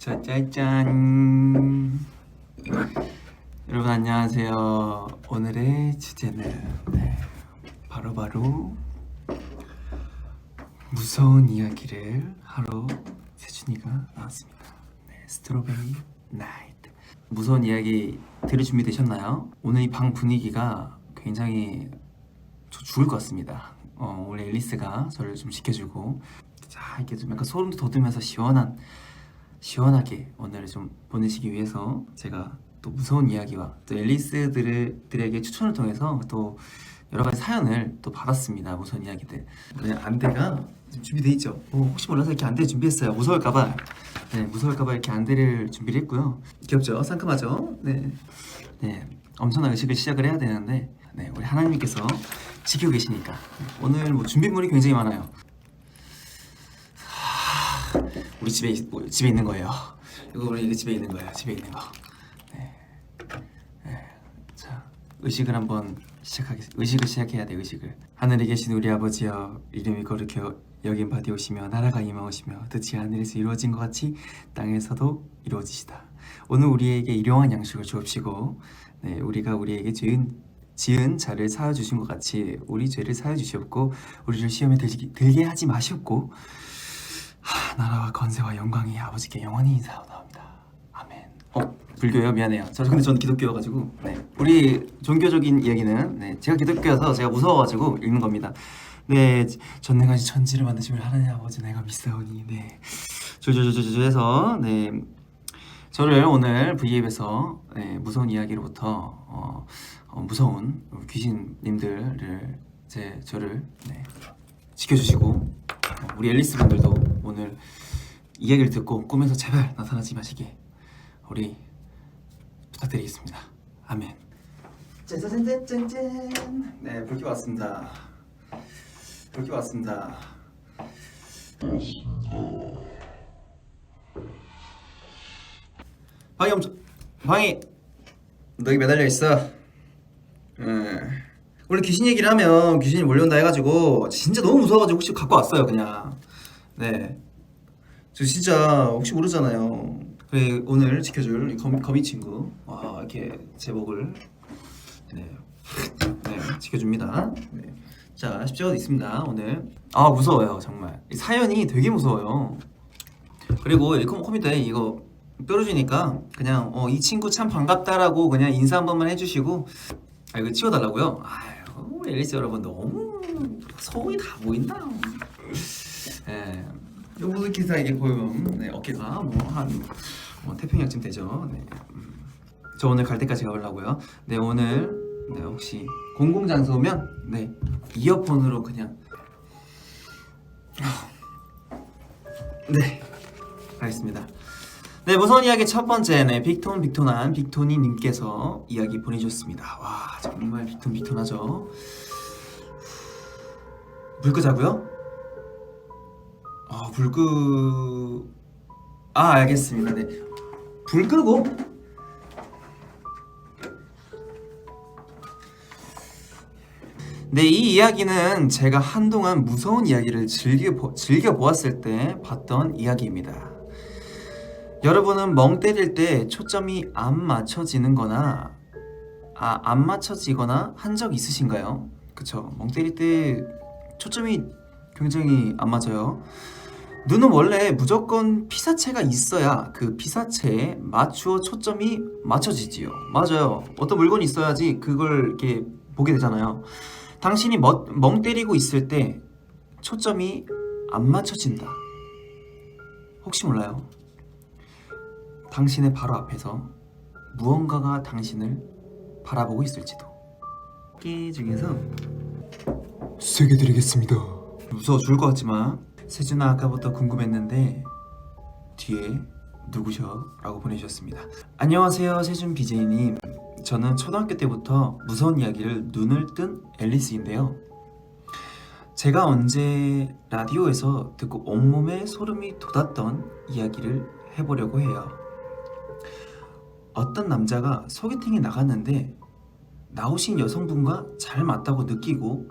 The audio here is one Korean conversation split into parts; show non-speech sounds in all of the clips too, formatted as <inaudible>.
짜짜짠. 여러분 안녕하세요. 오늘의 주제는 네, 바로바로 무서운 이야기를 하러 세준이가 나왔습니다. 네, 스트로베리 나이트 무서운 이야기 들을 준비 되셨나요? 오늘 이 방 분위기가 굉장히 저 죽을 것 같습니다. 어, 원래 앨리스가 저를 좀 지켜주고 자 이렇게 좀 약간 소름도 돋으면서 시원한 시원하게 오늘을 좀 보내시기 위해서 제가 또 무서운 이야기와 또 앨리스들에게 추천을 통해서 또 여러 가지 사연을 또 받았습니다. 무서운 이야기들. 네, 안대가 준비돼 있죠. 어, 혹시 몰라서 이렇게 안대 준비했어요. 무서울까봐. 네, 무서울까봐 이렇게 안대를 준비를 했고요. 귀엽죠? 상큼하죠? 네, 네, 엄청난 의식을 시작을 해야 되는데, 네, 우리 하나님께서 지키고 계시니까 오늘 뭐 준비물이 굉장히 많아요. 우리 집에 있- 뭐, 집에 있는 거예요. 이거 우리 집에 있는 거예요. 집에 있는 거. 네. 네. 자 의식을 한번 시작하겠. 의식을 시작해야 돼. 의식을. 하늘에 계신 우리 아버지여 이름이 거룩해 여긴 받이오시며 나라가 임하오시며 뜻이 하늘에서 이루어진 것 같이 땅에서도 이루어지시다. 오늘 우리에게 일용할 양식을 주옵시고 네, 우리가 우리에게 지은 지은 자를 사여 주신 것 같이 우리 죄를 사여 주시옵고 우리를 시험에 들게 하지 마시옵고 하, 나라와 건세와 영광이 아버지께 영원히 인사하옵나이다. 아멘. 어 불교예요? 미안해요. 저 근데 저는 기독교여가지고 네. 우리 종교적인 이야기는 네. 제가 기독교여서 제가 무서워가지고 읽는 겁니다. 네 전능하신 천지를 만드신 우리 하나님 아버지 내가 믿사오니 네 조조조조조해서 네 저를 오늘 V앱에서 네, 무서운 이야기로부터 어, 어, 무서운 귀신님들을 제 저를 네, 지켜주시고 어, 우리 앨리스 분들도 오늘 이야기를 듣고 꿈에서 제발 나타나지 마시게 우리 부탁드리겠습니다. 아멘. 짠짠짠짠짠. 네, 불교 왔습니다. 불교 왔습니다. 방이 엄청 방이 너기 매달려 있어. 음. 원래 귀신 얘기를 하면 귀신이 몰려온다 해가지고 진짜 너무 무서워가지고 혹시 갖고 왔어요 그냥. 네. 저 진짜 혹시 모르잖아요. 그래, 오늘 지켜줄 이 거미, 친구 와 이렇게 제복을 네, 네 지켜줍니다. 네. 자 십자가도 있습니다 오늘. 아 무서워요 정말. 이 사연이 되게 무서워요. 그리고 이 컴- 컴퓨터에 이거 떨어지니까 그냥 어, 이 친구 참 반갑다라고 그냥 인사 한 번만 해주시고 아 이거 치워달라고요? 아유 앨리스 여러분 너무 소이 다 보인다. 예. 요거 기사 이게 보면 네, 어깨가 뭐한 뭐, 태평양쯤 되죠. 네. 음. 저 오늘 갈 때까지 가보려고요. 네 오늘 네 혹시 공공 장소면 네 이어폰으로 그냥 네 알겠습니다. 네 무서운 이야기 첫 번째는 빅톤 빅톤한 빅톤이 님께서 이야기 보내주셨습니다. 와 정말 빅톤 빅톤하죠. 불 끄자고요? 아, 불 끄... 아, 알겠습니다. 네. 불 끄고 네, 이 이야기는 제가 한동안 무서운 이야기를 즐겨, 보, 즐겨 보았을 때 봤던 이야기입니다. 여러분은 멍 때릴 때 초점이 안 맞춰지는 거나 아, 안 맞춰지거나 한 적 있으신가요? 그쵸. 멍 때릴 때 초점이 굉장히 안 맞아요. 눈은 원래 무조건 피사체가 있어야 그 피사체에 맞추어 초점이 맞춰지지요. 맞아요. 어떤 물건이 있어야지 그걸 이렇게 보게 되잖아요. 당신이 멋, 멍 때리고 있을 때 초점이 안 맞춰진다. 혹시 몰라요? 당신의 바로 앞에서 무언가가 당신을 바라보고 있을지도. 게 중에서 세개 드리겠습니다. 무서워 죽을 것 같지만 세준아 아까부터 궁금했는데 뒤에 누구셔? 라고 보내주셨습니다. 안녕하세요 세준 BJ님. 저는 초등학교 때부터 무서운 이야기를 눈을 뜬 앨리스인데요. 제가 언제 라디오에서 듣고 온몸에 소름이 돋았던 이야기를 해보려고 해요. 어떤 남자가 소개팅에 나갔는데 나오신 여성분과 잘 맞다고 느끼고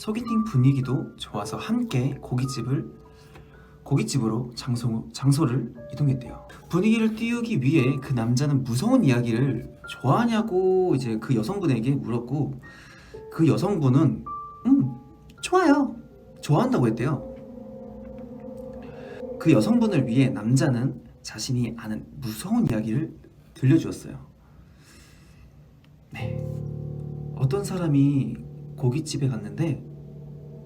소개팅 분위기도 좋아서 함께 고깃집을 고깃집으로 장소, 장소를 이동했대요. 분위기를 띄우기 위해 그 남자는 무서운 이야기를 좋아하냐고 이제 그 여성분에게 물었고 그 여성분은 음 좋아요 좋아한다고 했대요. 그 여성분을 위해 남자는 자신이 아는 무서운 이야기를 들려주었어요. 네. 어떤 사람이 고깃집에 갔는데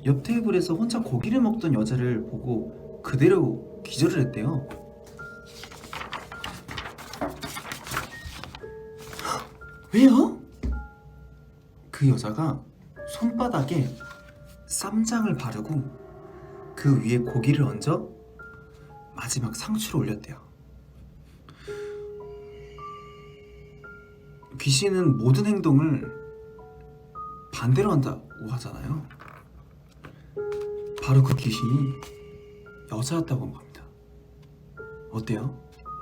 옆 테이블에서 혼자 고기를 먹던 여자를 보고 그대로 기절을 했대요. 왜요? 그 여자가 손바닥에 쌈장을 바르고 그 위에 고기를 얹어 마지막 상추를 올렸대요. 귀신은 모든 행동을 반대로 한다고 하잖아요. 바로 그 귀신이 여자였다고 합니다. 어때요?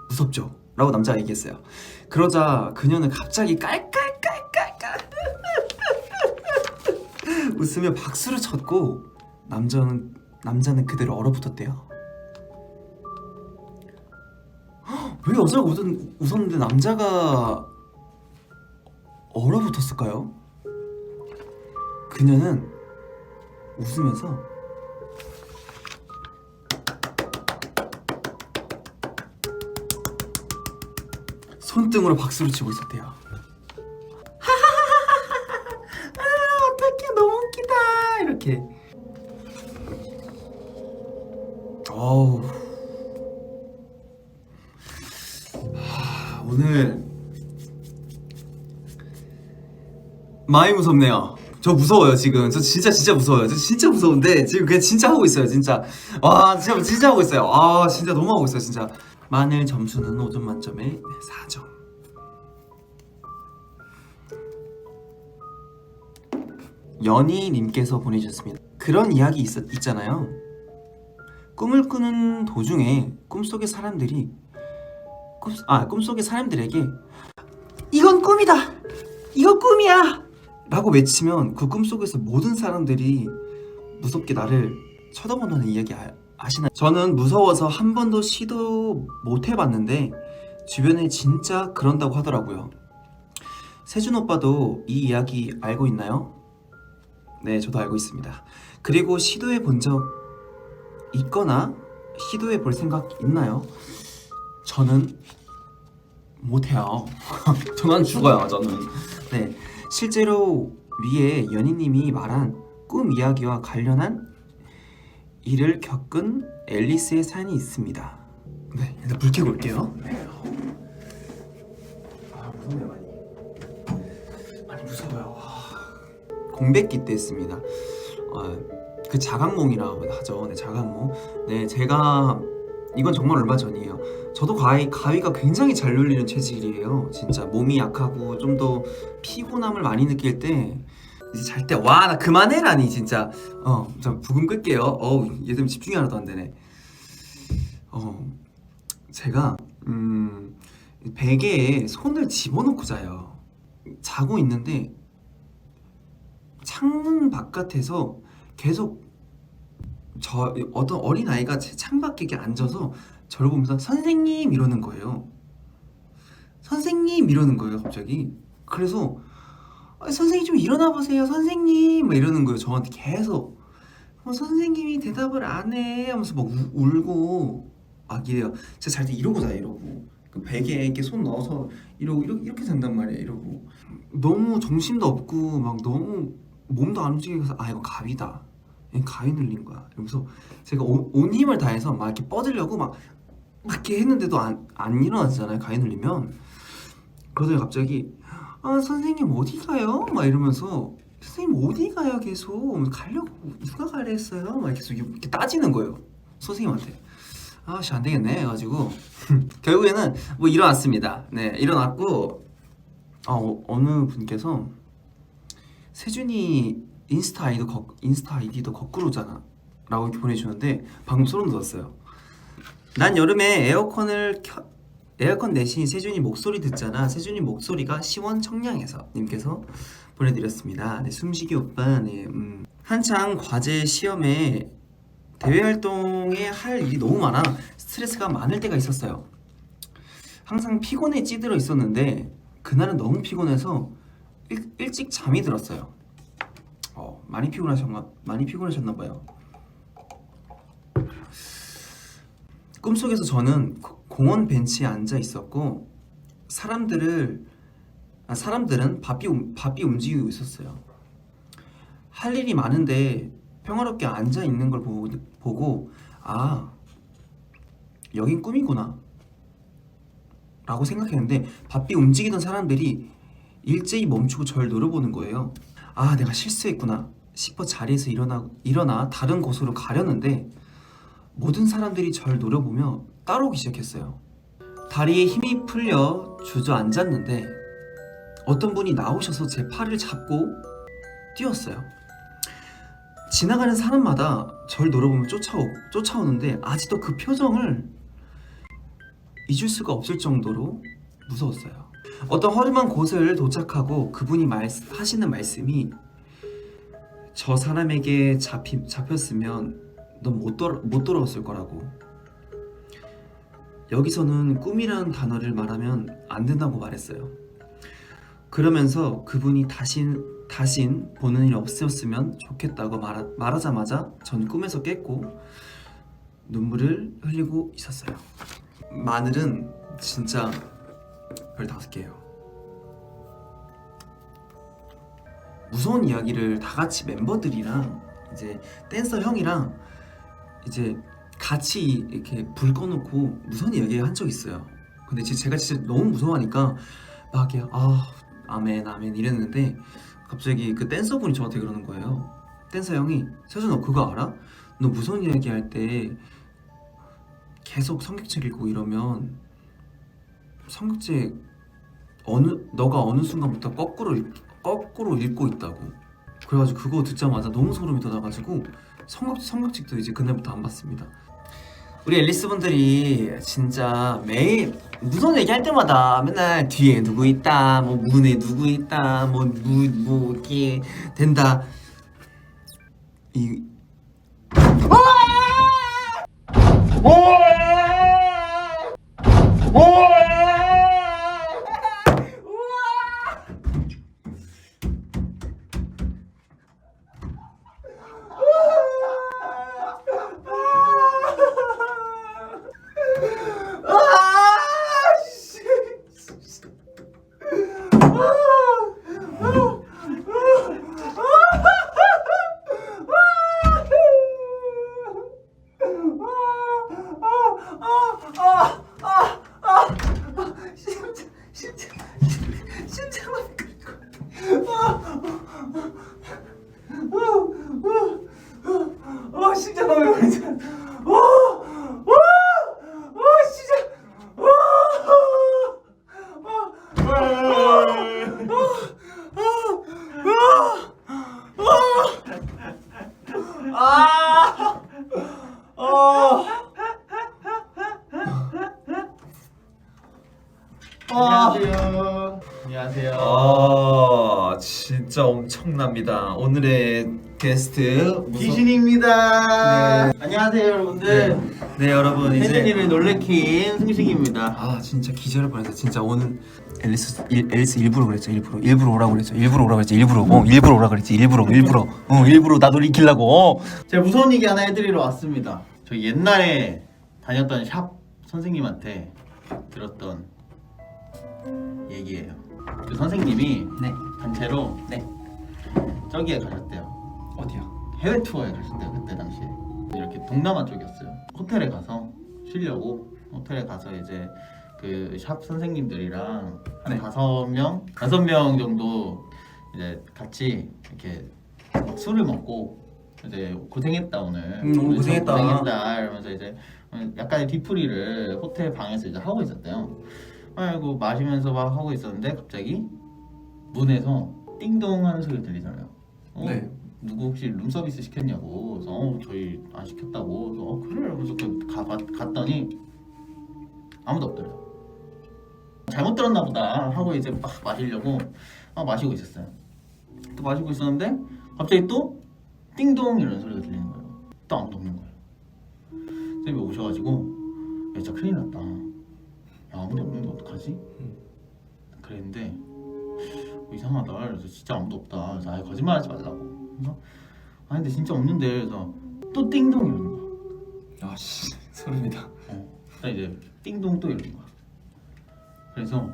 무섭죠? 라고 남자가 얘기했어요. 그러자 그녀는 갑자기 깔깔깔깔깔 <laughs> 웃으며 박수를 쳤고 남자는 남자는 그대로 얼어붙었대요. 헉, <gasps> 왜 여자가 웃었, 웃었는데 남자가 얼어붙었을까요? 그녀는 웃으면서 손등으로 박수를 치고 있었대요. 아, 어떡해 너무 웃기다 이렇게. 어우. 하, 오늘 많이 무섭네요. 저 무서워요 지금. 저 진짜 진짜 무서워요. 저 진짜 무서운데 지금 그냥 진짜 하고 있어요 진짜. 와 진짜 진짜 하고 있어요. 아 진짜 너무 하고 있어요 진짜. 마늘 점수는 5점 만점에 4점. 연희님께서 보내주셨습니다. 그런 이야기 있, 있잖아요. 꿈을 꾸는 도중에 꿈속의 사람들이 꿈, 아 꿈속의 사람들에게 이건 꿈이다. 이거 꿈이야. 라고 외치면 그 꿈속에서 모든 사람들이 무섭게 나를 쳐다본다는 이야기 아, 아시나요? 저는 무서워서 한 번도 시도 못 해봤는데 주변에 진짜 그런다고 하더라고요. 세준 오빠도 이 이야기 알고 있나요? 네, 저도 알고 있습니다. 그리고 시도해 본 적 있거나 시도해 볼 생각 있나요? 저는 못해요. <laughs> 저는 죽어요, 저는. 네, 실제로 위에 연희님이 말한 꿈 이야기와 관련한 일을 겪은 앨리스의 사연이 있습니다. 네, 일단 불 켜고 올게요. 네. 아 무섭네요 많이. 많이 무서워요. 공백기 때 했습니다. 어, 그 자각몽이라고 하죠. 네, 자각몽. 네, 제가 이건 정말 얼마 전이에요. 저도 가위 가위가 굉장히 잘 눌리는 체질이에요. 진짜 몸이 약하고 좀 더 피곤함을 많이 느낄 때 이제 잘 때 와 나 그만해라니 진짜 어좀 부금 끌게요. 어우 얘 때문에 집중이 하나도 안 되네. 어 제가 음 베개에 손을 집어넣고 자요. 자고 있는데 창문 바깥에서 계속 저 어떤 어린 아이가 제 창밖에 이렇게 앉아서 저를 보면서 선생님 이러는 거예요. 선생님 이러는 거예요 갑자기. 그래서 아, 선생님 좀 일어나 보세요 선생님 막 이러는 거예요 저한테 계속. 어, 선생님이 대답을 안 해 하면서 막 우, 울고 막 이래요. 제가 잘 때 이러고 자요 이러고. 그 베개에 이렇게 손 넣어서 이러고 이렇게, 이렇게 잔단 말이에요 이러고. 너무 정신도 없고 막 너무 몸도 안 움직여서 아 이거 가위다. 얘 가위 눌린 거야. 이러면서 제가 온, 온 힘을 다해서 막 이렇게 뻗으려고 막, 막 이렇게 했는데도 안, 안 일어나잖아요. 가위 눌리면. 그러더니 갑자기 아 선생님 어디 가요? 막 이러면서 선생님 어디 가요 계속 가려고 누가 가래 했어요? 막 계속 이렇게 따지는 거예요. 선생님한테. 아씨 안 되겠네 해가지고 <laughs> 결국에는 뭐 일어났습니다. 네 일어났고 아 어, 어느 분께서 세준이 인스타 아이도 거, 인스타 아이디도 거꾸로잖아 라고 이렇게 보내주셨는데 방금 소름 돋았어요 난 여름에 에어컨을 켜 에어컨 대신 세준이 목소리 듣잖아 세준이 목소리가 시원청량해서 님께서 보내드렸습니다 네, 숨쉬기 오빠 네, 음. 한창 과제 시험에 대외 활동에 할 일이 너무 많아 스트레스가 많을 때가 있었어요. 항상 피곤에 찌들어 있었는데 그날은 너무 피곤해서 일, 일찍 잠이 들었어요. 어, 많이 피곤하셨나 많이 피곤하셨나 봐요. 꿈속에서 저는 고- 공원 벤치에 앉아 있었고 사람들을 아, 사람들은 바삐 움- 바삐 움직이고 있었어요. 할 일이 많은데 평화롭게 앉아 있는 걸 보고, 보고 아 여긴 꿈이구나 라고 생각했는데 바삐 움직이던 사람들이 일제히 멈추고 저를 노려보는 거예요. 아 내가 실수했구나 싶어 자리에서 일어나 일어나 다른 곳으로 가려는데 모든 사람들이 절 노려보며 따라오기 시작했어요. 다리에 힘이 풀려 주저앉았는데 어떤 분이 나오셔서 제 팔을 잡고 뛰었어요. 지나가는 사람마다 절 노려보며 쫓아오, 쫓아오는데 아직도 그 표정을 잊을 수가 없을 정도로 무서웠어요. 어떤 허름한 곳을 도착하고 그분이 말, 하시는 말씀이 저 사람에게 잡히, 잡혔으면 넌못 돌아, 못 돌아왔을 거라고. 여기서는 꿈이라는 단어를 말하면 안 된다고 말했어요. 그러면서 그분이 다신 다신 보는 일 없었으면 좋겠다고 말하, 말하자마자 전 꿈에서 깼고 눈물을 흘리고 있었어요. 마늘은 진짜 별 다섯 개예요. 무서운 이야기를 다 같이 멤버들이랑 이제 댄서 형이랑 이제 같이 이렇게 불 꺼놓고 무서운 이야기 한 적 있어요. 근데 제가 진짜 너무 무서워하니까 막 이렇게 아 아멘 아멘 이랬는데 갑자기 그 댄서분이 저한테 그러는 거예요. 댄서 형이 세준 너 그거 알아? 너 무서운 이야기 할 때 계속 성격책 읽고 이러면 성격책 어느 너가 어느 순간부터 거꾸로 읽, 거꾸로 읽고 있다고. 그래가지고 그거 듣자마자 너무 소름이 돋아가지고 성격 성격책도 이제 그날부터 안 봤습니다. 우리 앨리스 분들이 진짜 매일 무서운 얘기 할 때마다 맨날 뒤에 누구 있다, 뭐 문에 누구 있다, 뭐 무 뭐 이렇게 된다. 이 아 게스트 귀신입니다. 네. 안녕하세요, 여러분들. 네 여러분 이제 혜진이를 놀래킨 승식입니다. 아 진짜 기절할 뻔했어. 진짜 오늘 앨리스 일, 앨리스 일부러 그랬죠. 일부러 일부러 오라고 그랬죠. 일부러 오라고 그랬지. 일부러 어 일부러 오라 그랬지. 일부러 일부러 어 일부러 나도 이기려고. 어. 제가 무서운 얘기 하나 해드리러 왔습니다. 저 옛날에 다녔던 샵 선생님한테 들었던 얘기예요. 그 선생님이 네. 단체로 네. 저기에 가셨대요. 어디요? 해외 투어에 가셨대요 그때 당시에 이렇게 동남아 쪽이었어요 호텔에 가서 쉬려고 호텔에 가서 이제 그 샵 선생님들이랑 한 네. 다섯 명 다섯 명 정도 이제 같이 이렇게 막 술을 먹고 이제 고생했다 오늘 음, 오늘 고생했다. 고생했다 이러면서 이제 약간의 뒤풀이를 호텔 방에서 이제 하고 있었대요 아이고 마시면서 막 하고 있었는데 갑자기 문에서 띵동 하는 소리 들리잖아요 어? 네. 누구 혹시 룸서비스 시켰냐고. 그래서 어 저희 안 시켰다고. 그래서 어 그래. 그래서 그 가, 가, 갔더니 아무도 없더래요. 잘못 들었나 보다 하고 이제 막 마시려고 막 마시고 있었어요. 또 마시고 있었는데 갑자기 또 띵동 이런 소리가 들리는 거예요. 또 아무도 없는 거예요. 쌤이 오셔가지고 야 진짜 큰일 났다. 야 아무도 없는데 어떡하지? 그랬는데 이상하다. 그래서 진짜 아무도 없다. 그래서 아예 거짓말하지 말라고 그래서 아 근데 진짜 없는데 그래서 또 띵동 이러는 거야 아씨 소름이다. 어. 나 이제 띵동 또 이러는 거야 그래서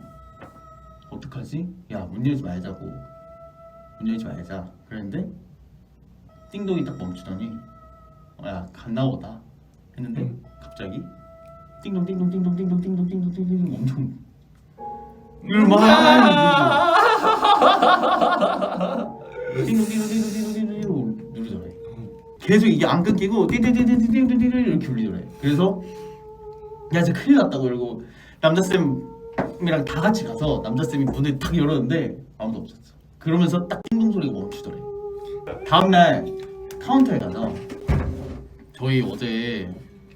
어떡하지? 야문 열지 말자고 문 열지 말자 그랬는데 띵동이 딱 멈추더니 어, 야 갔나 보다 했는데 음. 갑자기 띵동 띵동 띵동 띵동 띵동 띵동 띵동 엄청 띵동 띵동 띵동 띵동 띵동 계속 이게 안 끊기고 띵띵띵띵띵띵띵 이렇게 울리더래 그래서 야 진짜 큰일 났다고 이러고 남자 쌤이랑 다 같이 가서 남자 쌤이 문을 탁 열었는데 아무도 없었어. 그러면서 딱 띵동 소리가 멈추더래 다음 날 카운터에 가서 저희 어제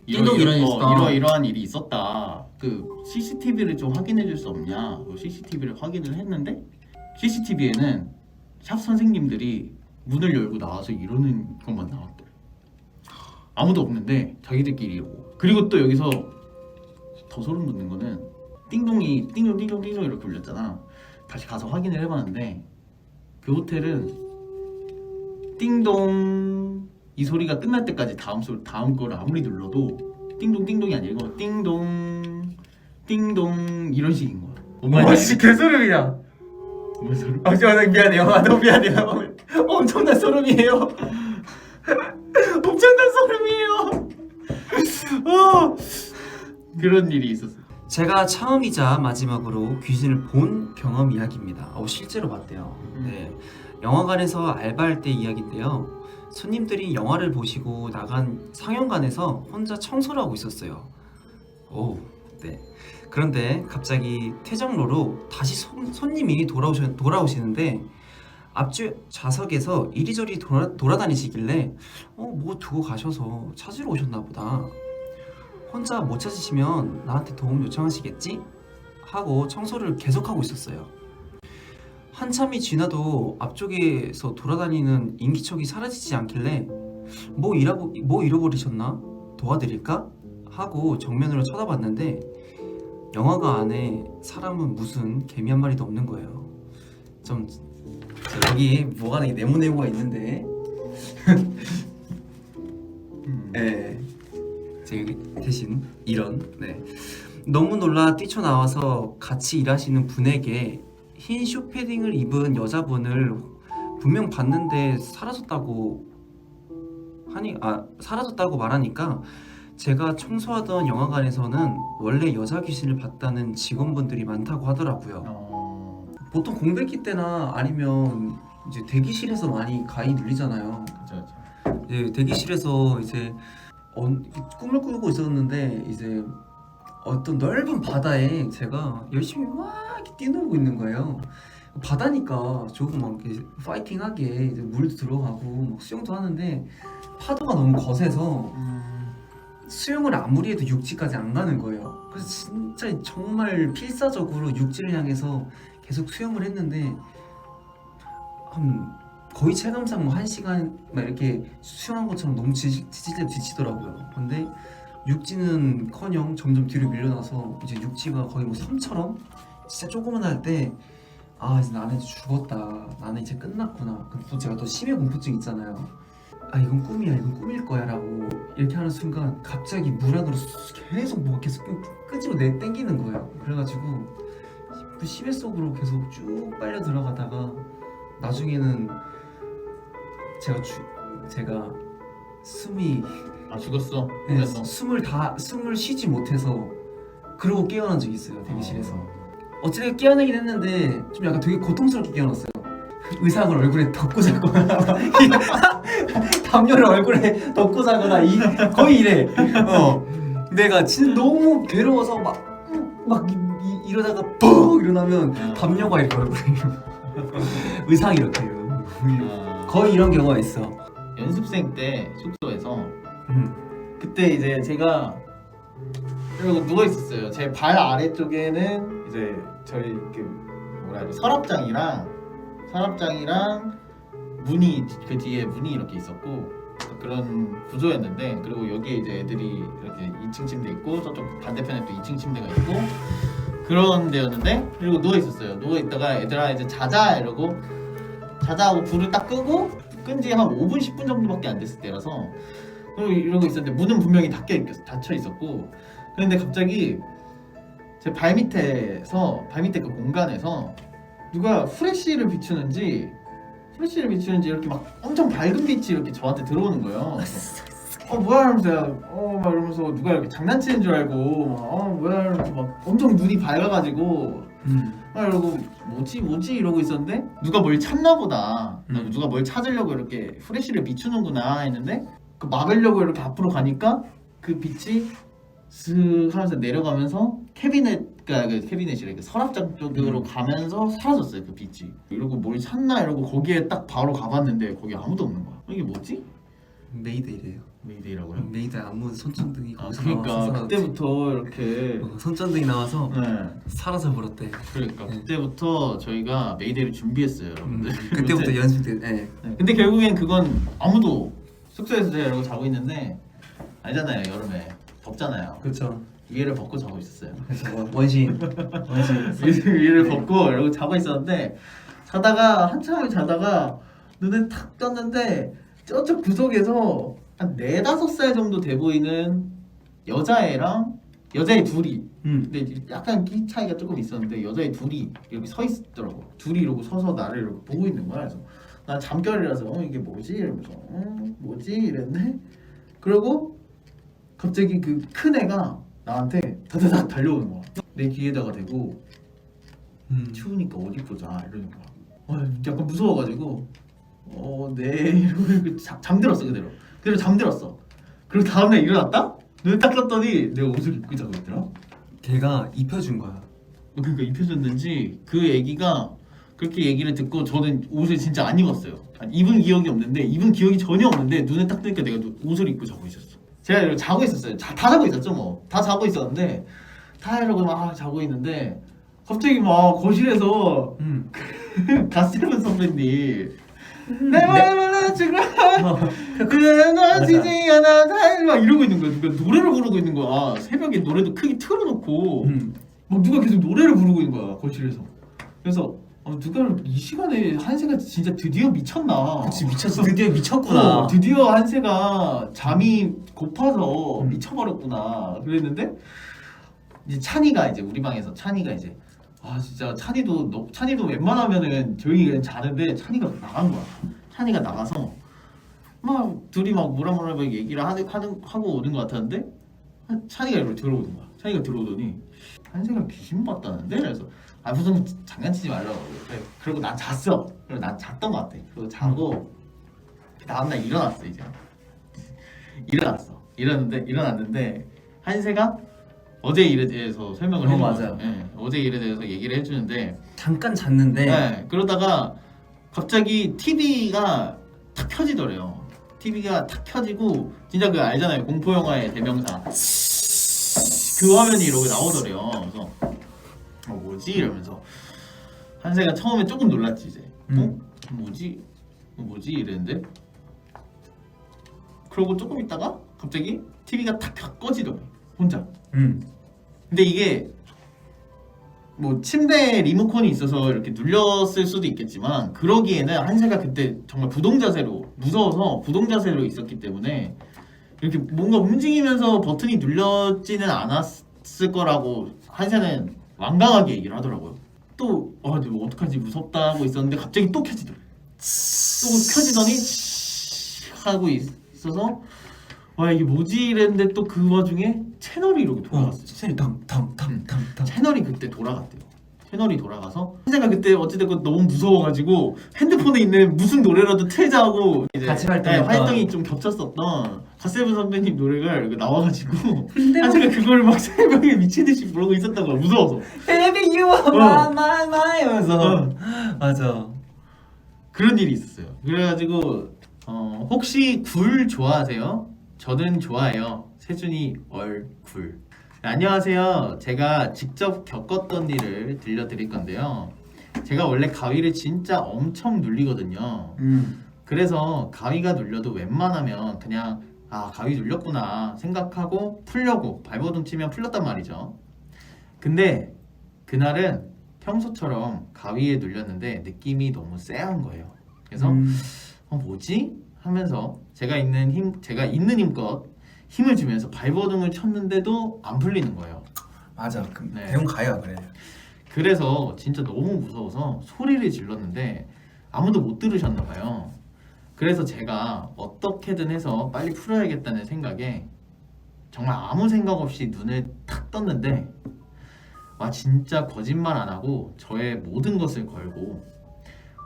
띵동 이러- 일어나 어. 이러 이러한 일이 있었다. 그 CCTV를 좀 확인해 줄 수 없냐. 그 CCTV를 확인을 했는데 CCTV에는 샵 선생님들이 문을 열고 나와서 이러는 것만 나왔대 아무도 없는데 자기들끼리 이러고 그리고 또 여기서 더 소름 돋는 거는 띵동이 띵동 띵동 띵동 이렇게 울렸잖아 다시 가서 확인을 해봤는데 그 호텔은 띵동 이 소리가 끝날 때까지 다음 소리 다음 거를 아무리 눌러도 띵동 띵동이 아니고 띵동 띵동 이런 식인 거야 뭔 말인지 알지? 개소름이야. 뭔 소리? 아 저, 미안해요. 아, 너무 미안해요. 엄청난 소름이에요. 엄청난 소름이에요. 아, 그런 일이 있었어요. 제가 처음이자 마지막으로 귀신을 본 경험 이야기입니다. 어, 실제로 봤대요. 네, 영화관에서 알바할 때 이야기인데요. 손님들이 영화를 보시고 나간 상영관에서 혼자 청소를 하고 있었어요. 오, 네. 그런데 갑자기 퇴장로로 다시 손, 손님이 돌아오시, 돌아오시는데 앞주 좌석에서 이리저리 돌아, 돌아다니시길래 어, 뭐 두고 가셔서 찾으러 오셨나 보다. 혼자 못 찾으시면 나한테 도움 요청하시겠지? 하고 청소를 계속하고 있었어요. 한참이 지나도 앞쪽에서 돌아다니는 인기척이 사라지지 않길래 뭐 잃어버, 뭐 잃어버리셨나? 도와드릴까? 하고 정면으로 쳐다봤는데 영화가 안에 사람은 무슨 개미 한 마리도 없는 거예요. 좀저 여기 뭐가 네모네모가 있는데 음. 네. 대신 이런 네. 너무 놀라 뛰쳐나와서 같이 일하시는 분에게 흰 쇼패딩을 입은 여자분을 분명 봤는데 사라졌다고 하니 아 사라졌다고 말하니까 제가 청소하던 영화관에서는 원래 여자 귀신을 봤다는 직원분들이 많다고 하더라고요. 어, 보통 공백기 때나 아니면 이제 대기실에서 많이 가위 눌리잖아요. 그죠, 그죠. 예, 대기실에서 이제 어, 꿈을 꾸고 있었는데 이제 어떤 넓은 바다에 제가 열심히 막 이렇게 뛰놀고 있는 거예요. 바다니까 조금 막 이렇게 파이팅하게 이제 물도 들어가고 막 수영도 하는데 파도가 너무 거세서 수영을 아무리 해도 육지까지 안 가는 거예요. 그래서 진짜 정말 필사적으로 육지를 향해서 계속 수영을 했는데 한 거의 체감상 뭐 한 시간 막 이렇게 수영한 것처럼 너무 지칠 지치더라고요. 근데 육지는커녕 점점 뒤로 밀려나서 이제 육지가 거의 뭐 섬처럼 진짜 조그만할 때 아 이제 나는 죽었다. 나는 이제 끝났구나. 근데 또 제가 또 심해 공포증 있잖아요. 아 이건 꿈이야. 이건 꿈일 거야 라고 이렇게 하는 순간 갑자기 물 안으로 계속 뭐가 계속 끄지로 내 땡기는 거예요. 그래가지고 그 심해 속으로 계속 쭉 빨려 들어가다가 나중에는 제가 주, 제가 숨이 아 죽었어. 네, 그랬어. 숨을 다 숨을 쉬지 못해서 그러고 깨어난 적이 있어요 대기실에서 어쨌든 깨어나긴 했는데 좀 약간 되게 고통스럽게 깨어났어요 의상을 얼굴에 덮고 자거나 <laughs> 담요를 얼굴에 덮고 자거나 이, 거의 이래 어 내가 진짜 너무 괴로워서 막 막 이 러다가 뿡 일어나면 아. 담요가 이렇게 얼굴에 <laughs> 의상이 이렇게 아, 거의 이런 경우가 있어 연습생 때 숙소에서 음. 그때 이제 제가 이러고 누워 있었어요. 제 발 아래쪽에는 이제 저희 그 뭐라 해야 돼 서랍장이랑 서랍장이랑 문이 그 뒤에 문이 이렇게 있었고 그런 구조였는데 그리고 여기에 이제 애들이 이렇게 2층 침대 있고 저쪽 반대편에 또 2층 침대가 있고 그런 데였는데 그리고 누워 있었어요. 누워 있다가 얘들아 이제 자자 이러고 자자 하고 불을 딱 끄고 끈 지 한 5분 10분 정도밖에 안 됐을 때라서 그리고 이러고 있었는데 문은 분명히 닫혀 있었고 그런데 갑자기 제 발 밑에서 발 밑에 그 공간에서 누가 후레쉬를 비추는지 후레쉬를 비추는지 이렇게 막 엄청 밝은 빛이 이렇게 저한테 들어오는 거예요. 그래서 어 뭐야 이러면서 내가 어막 이러면서 누가 이렇게 장난치는 줄 알고 막, 어 뭐야 이러면서 막 엄청 눈이 밝아가지고 음. 막 이러고 뭐지 뭐지 이러고 있었는데 누가 뭘 찾나 보다 음. 누가 뭘 찾으려고 이렇게 후레쉬를 비추는구나 했는데 그 막으려고 이렇게 앞으로 가니까 그 빛이 슥 하면서 내려가면서 캐비넷 그러니까 그 캐비넷이래 그 서랍장 쪽으로 음. 가면서 사라졌어요 그 빛이 이러고 뭘 찾나 이러고 거기에 딱 바로 가봤는데 거기 아무도 없는 거야 이게 뭐지 메이데이래요. 메이데이라고요 메이데이 아무 손전등이 아, 거기서 그러니까 나와서. 그때부터 이렇게 어, 손전등이 나와서 네 사라져 버렸대. 그러니까 네. 그때부터 저희가 메이데이를 준비했어요 음, 여러분들 그때부터 연습 때. 예. 네, 근데 결국엔 그건 아무도 숙소에서 제가 이러고 자고 있는데 알잖아요 여름에 덥잖아요 그렇죠. 위에를 벗고 자고 있었어요 그렇죠. 원신. 원신. 위에를 벗고 이러고 자고 있었는데 자다가 한참을 자다가 눈을 탁 떴는데 저쪽 구석에서 한 네다섯 살 정도 돼 보이는 여자애랑 여자애 둘이 음. 근데 약간 키 차이가 조금 있었는데 여자애 둘이 이렇게 서 있더라고. 둘이 이러고 서서 나를 이렇게 보고 있는 거야. 그래서 난 잠결이라서 어, 이게 뭐지? 이러면서 어, 뭐지? 이랬네. 그러고 갑자기 그 큰 애가 나한테 다다닥 달려오는 거야. 내 귀에다가 대고 음. 추우니까 옷 입고 자 이러는 거야. 어, 약간 무서워가지고 어, 네 이러고 잠, 잠들었어 그대로. 그대로 잠들었어. 그리고 다음날 일어났다? 눈을 딱 떴더니 내 옷을 입고 자고 있더라. 걔가 입혀준 거야. 그러니까 입혀줬는지 그 애기가 그렇게 얘기를 듣고 저는 옷을 진짜 안 입었어요. 아니, 입은 기억이 없는데 입은 기억이 전혀 없는데 눈에 딱 뜨니까 내가 누- 옷을 입고 자고 있었어. 제가 이렇게 자고 있었어요. 자, 다 자고 있었죠 뭐. 다 자고 있었는데 다 이러고 막 자고 있는데 갑자기 막 거실에서 음. <laughs> 가스레븐 선배님 내 말만 지금 그나지지 않아 막 이러고 있는 거야. 누가 노래를 부르고 있는 거야. 새벽에 노래도 크게 틀어놓고 음. 막 누가 계속 노래를 부르고 있는 거야 거실에서 그래서 아, 누가 이 시간에 한세가 진짜 드디어 미쳤나 그치 미쳤어. 드디어 미쳤구나. 어, 드디어 한세가 잠이 고파서 음. 미쳐버렸구나. 그랬는데 이제 찬이가 이제 우리 방에서 찬이가 이제 아 진짜 찬이도 너, 찬이도 웬만하면은 조용히 그냥 자는데 찬이가 나간 거야. 찬이가 나가서 막 둘이 막 뭐라 뭐라 막 얘기를 하는, 하는 하고 오는 것 같았는데 한- 찬이가 이렇게 들어오는 거야. 찬이가 들어오더니 한세가 귀신 봤다는데? 그래서 아 무슨 장난치지 말라고. 그래 그리고 난 잤어. 그리고 난 잤던 것 같아. 그리고 자고 다음날 일어났어 이제 일어났어 일어났는데 일어났는데 한세가 어제 일에 대해서 설명을 어, 해준 맞아요. 거예요. 예, 어제 일에 대해서 얘기를 해주는데 잠깐 잤는데 네, 그러다가 갑자기 TV가 탁 켜지더래요. TV가 탁 켜지고 진짜 그 알잖아요 공포 영화의 대명사 그 화면이 이러고 나오더래요. 그래서 어 뭐지 이러면서 한세가 처음에 조금 놀랐지 이제. 음. 어 뭐지 어, 뭐지 이랬는데 그러고 조금 있다가 갑자기 TV가 탁 켜- 꺼지더래 혼자. 음. 근데 이게 뭐 침대 리모컨이 있어서 이렇게 눌렸을 수도 있겠지만 그러기에는 한세가 그때 정말 부동 자세로 무서워서 부동 자세로 있었기 때문에 이렇게 뭔가 움직이면서 버튼이 눌렸지는 않았을 거라고 한세는 완강하게 얘기를 하더라고요. 또 아, 근데 뭐 어떡하지 무섭다 하고 있었는데 갑자기 또 켜지더래. 또 켜지더니 하고 있 어서 와 이게 뭐지 이랬는데 또 그 와중에 채널이 이렇게 어. 돌아갔어요. 진짜 탕탕탕탕탕. 채널이 그때 돌아갔대요. 채널이 돌아가서 한세가 그때 어찌됐건 너무 무서워가지고 핸드폰에 있는 무슨 노래라도 틀자 하고 이제 같이 활동했던. 네, 활동이 좀 겹쳤었던 갓세븐 선배님 노래가 이렇게 나와가지고 한세가 그걸 막 새벽에 미친 듯이 부르고 있었던 거야 무서워서 Baby you are my my my 하면서 어. 맞아. 그런 일이 있었어요. 그래가지고 어, 혹시 굴 좋아하세요? 저는 좋아해요. 세준이 얼굴. 네, 안녕하세요. 제가 직접 겪었던 일을 들려드릴 건데요. 제가 원래 가위를 진짜 엄청 눌리거든요. 음. 그래서 가위가 눌려도 웬만하면 그냥 아 가위 눌렸구나 생각하고 풀려고 발버둥 치면 풀렸단 말이죠. 근데 그날은 평소처럼 가위에 눌렸는데 느낌이 너무 쎄한 거예요. 그래서 음. 어 뭐지 하면서 제가 있는 힘 제가 있는 힘껏 힘을 주면서 발버둥을 쳤는데도 안 풀리는 거예요. 맞아. 그 네. 대웅 가야 그래. 그래서 진짜 너무 무서워서 소리를 질렀는데 아무도 못 들으셨나 봐요. 그래서 제가 어떻게든 해서 빨리 풀어야겠다는 생각에 정말 아무 생각 없이 눈을 탁 떴는데 와 진짜 거짓말 안 하고 저의 모든 것을 걸고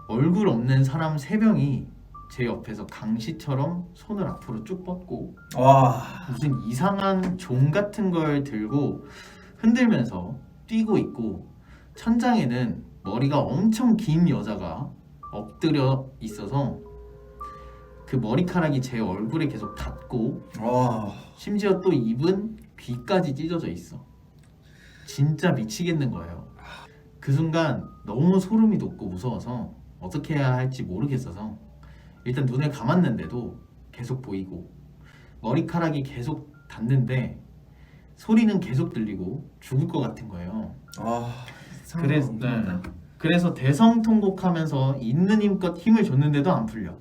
얼굴 없는 사람 세 명이 제 옆에서 강시처럼 손을 앞으로 쭉 뻗고 와. 무슨 이상한 종 같은 걸 들고 흔들면서 뛰고 있고 천장에는 머리가 엄청 긴 여자가 엎드려 있어서 그 머리카락이 제 얼굴에 계속 닿고 와. 심지어 또 입은 귀까지 찢어져 있어. 진짜 미치겠는 거예요. 그 순간 너무 소름이 돋고 무서워서 어떻게 해야 할지 모르겠어서 일단 눈을 감았는데도 계속 보이고 머리카락이 계속 닿는데 소리는 계속 들리고 죽을 것 같은 거예요. 와. 그래서 네. 네. 그래서 대성통곡하면서 있는 힘껏 힘을 줬는데도 안 풀려.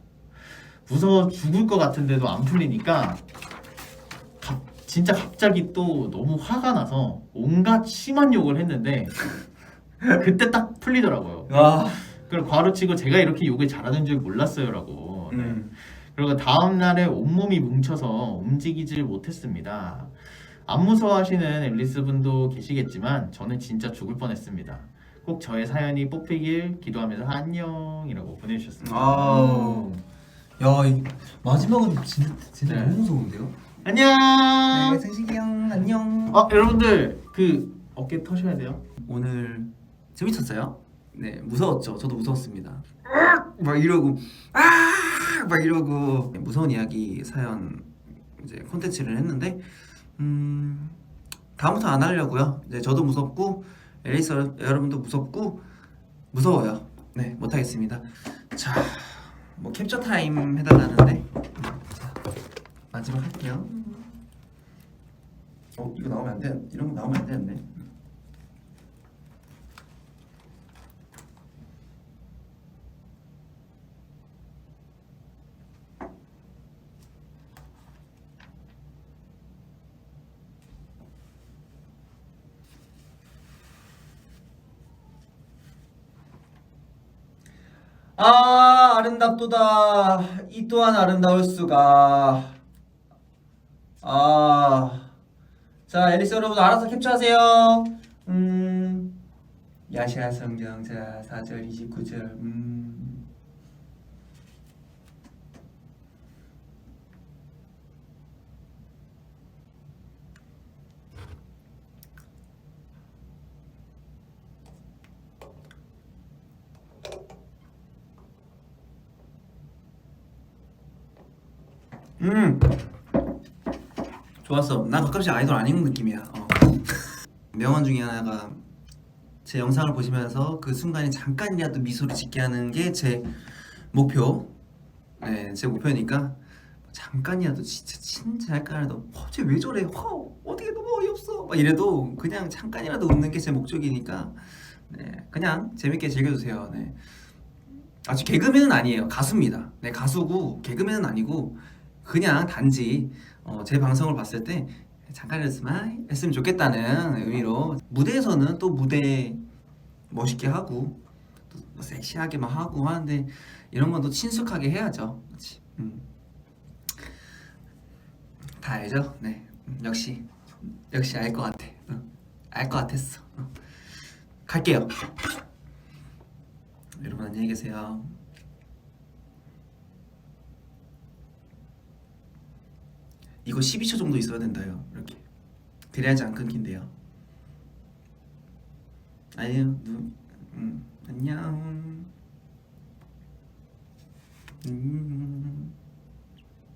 무서워 죽을 것 같은데도 안 풀리니까 갑- 진짜 갑자기 또 너무 화가 나서 온갖 심한 욕을 했는데 그때 딱 풀리더라고요. 와. 그걸 과로 치고 제가 이렇게 욕을 잘하는 줄 몰랐어요라고. 네. 음. 그리고 다음 날에 온몸이 뭉쳐서 움직이질 못했습니다. 안 무서워하시는 앨리스 분도 계시겠지만 저는 진짜 죽을 뻔했습니다. 꼭 저의 사연이 뽑히길 기도하면서 안녕이라고 보내주셨습니다. 아우. 야, 이 마지막은 진짜, 진짜 네. 너무 무서운데요? 안녕. 승식이 형 안녕. 어 여러분들 그 어깨 터셔야 돼요. 오늘 재밌었어요? 네, 무서웠죠. 저도 무서웠습니다. 막 이러고 아! 막 이러고 무서운 이야기 사연 이제 콘텐츠를 했는데 음 다음부터 안 하려고요. 이제 저도 무섭고 에리스 여러분도 무섭고 무서워요. 네, 못 하겠습니다. 자, 뭐 캡처 타임 해달라는데 자, 마지막 할게요. 어, 이거 나오면 안 돼. 이런 거 나오면 안 되는데. 아 아름답도다. 이 또한 아름다울 수가. 아자 앨리스 여러분 알아서 캡처하세요. 음. 야시아 성경 자 4절 29절. 음 음. 좋았어. 난 가끔씩 아이돌 아닌 느낌이야. 어. <laughs> 명언 중에 하나가 제 영상을 보시면서 그 순간에 잠깐이라도 미소를 짓게 하는 게 제 목표. 네, 제 목표니까 잠깐이라도 진짜 진짜 약간이라도 어, 쟤왜 저래? 와, 어떻게 너무 어이없어. 막 이래도 그냥 잠깐이라도 웃는 게 제 목적이니까 네, 그냥 재밌게 즐겨주세요. 네. 아직 개그맨은 아니에요. 가수입니다. 네, 가수고 개그맨은 아니고 그냥 단지 어, 제 방송을 봤을 때 잠깐이었으면 했으면 좋겠다는 의미로 무대에서는 또 무대 멋있게 하고 또뭐 섹시하게 막 하고 하는데 이런 건 또 친숙하게 해야죠. 그렇지. 음. 다 알죠? 네. 음, 역시 역시 알 것 같아. 알것 같았어. 어. 갈게요. 여러분 안녕히 계세요. 이거 12초 정도 있어야 된다요. 이렇게 그래야지 안 끊긴대요. 아니요, 누, 음, 안녕. 음.